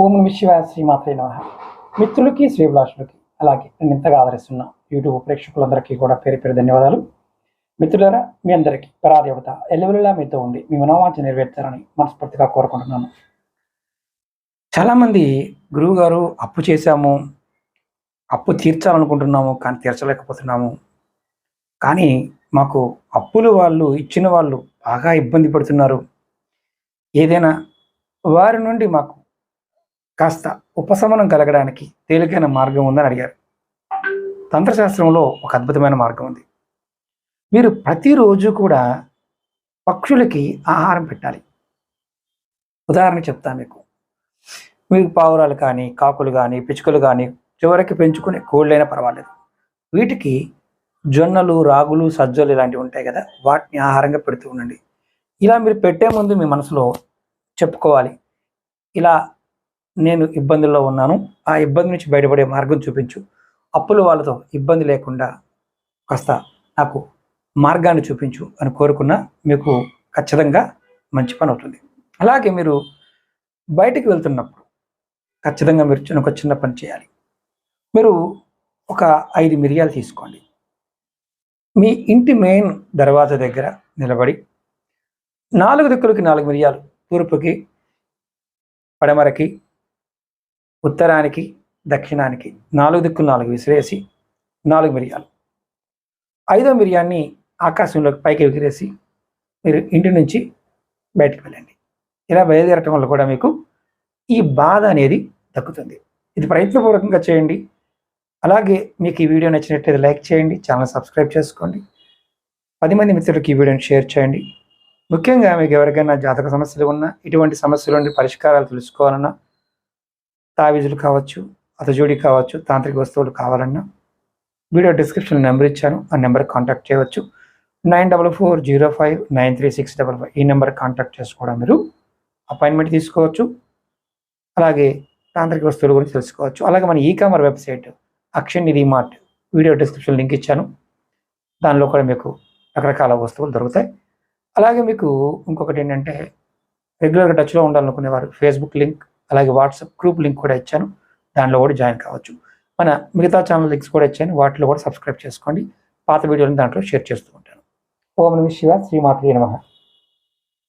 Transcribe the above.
ఓం నమ శివాయ శ్రీమాత్రే నమ. మిత్రులకి శ్రీభిలాషులకి అలాగే నేను ఇంతగా ఆదరిస్తున్న యూట్యూబ్ ప్రేక్షకులందరికీ కూడా పేరు పేరు ధన్యవాదాలు. మిత్రులారా మీ అందరికీ పరాదేవత ఎల్లవెల్లా మీతో ఉండి మీ మనోవాంఛ నెరవేర్చాలని మనస్ఫూర్తిగా కోరుకుంటున్నాను. చాలామంది గురువు గారు అప్పు చేశాము అప్పు తీర్చాలనుకుంటున్నాము కానీ తీర్చలేకపోతున్నాము. కానీ మాకు అప్పులు వాళ్ళు ఇచ్చిన వాళ్ళు బాగా ఇబ్బంది పడుతున్నారు. ఏదైనా వారి నుండి మాకు కాస్త ఉపశమనం కలగడానికి తేలికైన మార్గం ఉందని అడిగారు. తంత్రశాస్త్రంలో ఒక అద్భుతమైన మార్గం ఉంది. మీరు ప్రతిరోజు కూడా పక్షులకి ఆహారం పెట్టాలి. ఉదాహరణ చెప్తాను మీకు. మీకు పావురాలు కానీ కాకులు కానీ పిచ్చుకలు కానీ చివరికి పెంచుకునే కోళ్ళైనా పర్వాలేదు. వీటికి జొన్నలు రాగులు సజ్జలు ఇలాంటివి ఉంటాయి కదా వాటిని ఆహారంగా పెడుతూ ఉండండి. ఇలా మీరు పెట్టే ముందు మీ మనసులో చెప్పుకోవాలి. ఇలా నేను ఇబ్బందుల్లో ఉన్నాను. ఆ ఇబ్బంది నుంచి బయటపడే మార్గం చూపించు. అప్పుల వాళ్ళతో ఇబ్బంది లేకుండా కాస్త నాకు మార్గాన్ని చూపించు అని కోరుకున్నా మీకు ఖచ్చితంగా మంచి పని అవుతుంది. అలాగే మీరు బయటికి వెళ్తున్నప్పుడు ఖచ్చితంగా మీరు చిన్న ఒక చిన్న పని చేయాలి. మీరు ఒక ఐదు మిరియాలు తీసుకోండి. మీ ఇంటి మెయిన్ దర్వాజా దగ్గర నిలబడి నాలుగు దిక్కులకి నాలుగు మిరియాలు తూర్పుకి పడమరకి ఉత్తరానికి దక్షిణానికి నాలుగు దిక్కులు నాలుగు విసిరేసి నాలుగు మిరియాలు. ఐదో మిరియాన్ని ఆకాశంలోకి పైకి ఎగిరేసి మీరు ఇంటి నుంచి బయటకు వెళ్ళండి. ఇలా బయలుదేరటం వల్ల కూడా మీకు ఈ బాధ అనేది దక్కుతుంది. ఇది ప్రయత్నపూర్వకంగా చేయండి. అలాగే మీకు ఈ వీడియో నచ్చినట్లయితే లైక్ చేయండి ఛానల్ సబ్స్క్రైబ్ చేసుకోండి. పది మంది మిత్రులకి ఈ వీడియోని షేర్ చేయండి. ముఖ్యంగా మీకు ఎవరికైనా జాతక సమస్యలు ఉన్నా ఇటువంటి సమస్యల నుండి పరిష్కారాలు తెలుసుకోవాలన్నా తావీజులు కావచ్చు అతజోడి కావచ్చు తాంత్రిక వస్తువులు కావాలన్నా వీడియో డిస్క్రిప్షన్ నెంబర్ ఇచ్చాను. ఆ నెంబర్ కాంటాక్ట్ చేయవచ్చు. Nine double four zero five nine three six double five ఈ నెంబర్ కాంటాక్ట్ చేసుకోవడం మీరు అపాయింట్మెంట్ తీసుకోవచ్చు. అలాగే తాంత్రిక వస్తువుల గురించి తెలుసుకోవచ్చు. అలాగే మన ecommerce website Akshan Nidhi mart video description link ఇచ్చాను. దానిలో కూడా మీకు రకరకాల వస్తువులు దొరుకుతాయి. అలాగే మీకు ఇంకొకటి ఏంటంటే రెగ్యులర్గా టచ్లో ఉండాలనుకునేవారు ఫేస్బుక్ లింక్. అలాగే వాట్సాప్ గ్రూప్ లింక్ కూడా ఇచ్చాను. దానిలో కూడా జాయిన్ కావచ్చు. మన మిగతా ఛానల్ లింక్స్ కూడా ఇచ్చాను. వాటిలో కూడా సబ్స్క్రైబ్ చేసుకోండి. పాత వీడియోలను దాంట్లో షేర్ చేస్తూ ఉంటాను. ఓం నమ శివ శ్రీమాత్రి నమ.